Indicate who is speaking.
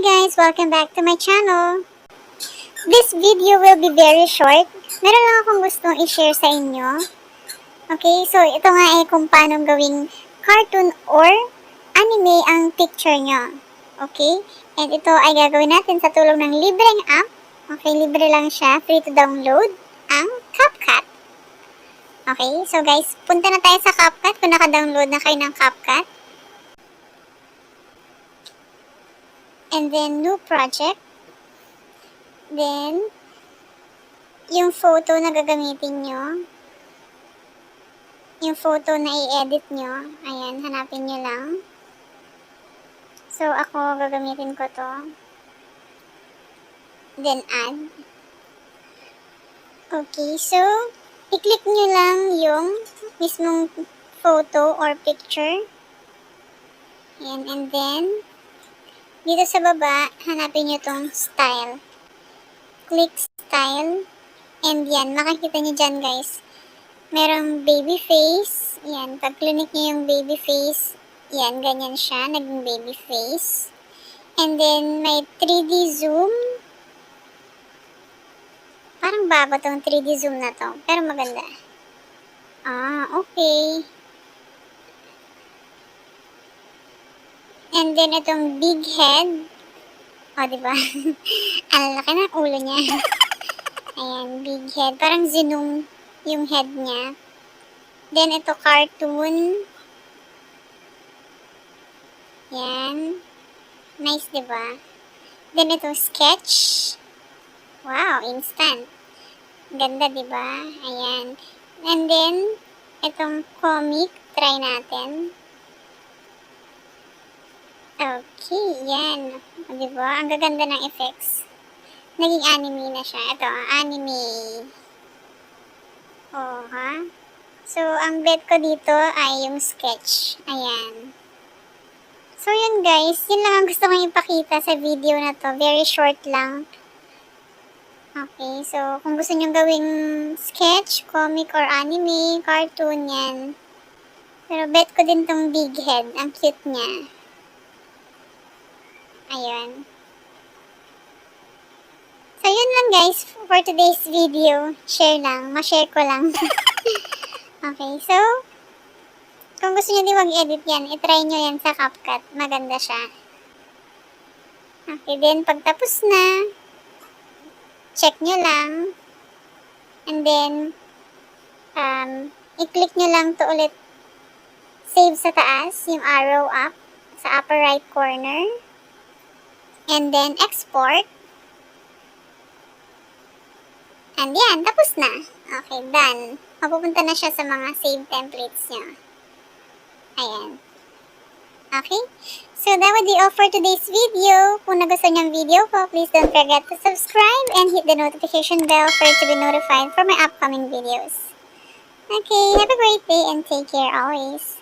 Speaker 1: guys! Welcome back to my channel. This video will be very short. Meron lang akong gustong i-share sa inyo. Okay, so ito nga eh kung paano gawing cartoon or anime ang picture nyo. Okay? And ito ay gagawin natin sa tulong ng libreng app. Okay, libre lang siya. Free to download ang CapCut. Okay, so guys, punta na tayo sa CapCut kung naka-download na kayo ng CapCut. And then, new project. Then, yung photo na gagamitin nyo. Yung photo na i-edit nyo. Ayan, hanapin nyo lang. So, ako gagamitin ko to. Then, add. Okay, so, i-click nyo lang yung mismong photo or picture. Ayan, and then, dito sa baba, hanapin nyo tong style. Click style. And yan, makikita nyo dyan guys. Merong baby face. Yan, pag clinic nyo yung baby face, yan, ganyan siya, naging baby face. And then, may 3D zoom. Parang baba tong 3D zoom na to. Pero maganda. Ah, okay. And then, itong big head. O, di ba? Ang laki ng ulo niya. Ayan, big head. Parang zinong yung head niya. Then, ito cartoon. Yan. Nice, di ba? Then, ito sketch. Wow, instant. Ganda, di ba? Ayan. And then, itong comic. Try natin. Okay, yan. O, diba? Ang gaganda ng effects. Naging anime na siya. Ito, anime. Oh, ha? So, ang bet ko dito ay yung sketch. Ayan. So, yun guys. Yun lang ang gusto kong ipakita sa video na to. Very short lang. Okay, so kung gusto nyo gawing sketch, comic, or anime, cartoon, yan. Pero bet ko din tong big head. Ang cute niya. Ayun. So, yun lang guys for today's video. Share lang. Ma-share ko lang. okay, so, kung gusto nyo din mag-edit yan, itry nyo yan sa CapCut. Maganda siya. Okay, then pagtapos na, check nyo lang. And then, um, i-click nyo lang to ulit save sa taas, yung arrow up sa upper right corner. And then, export. And yan, tapos na. Okay, done. Mapupunta na siya sa mga save templates niya. Ayan. Okay? So, that would be all for today's video. Kung nagustuhan niyo ang video ko, please don't forget to subscribe and hit the notification bell for you to be notified for my upcoming videos. Okay, have a great day and take care always.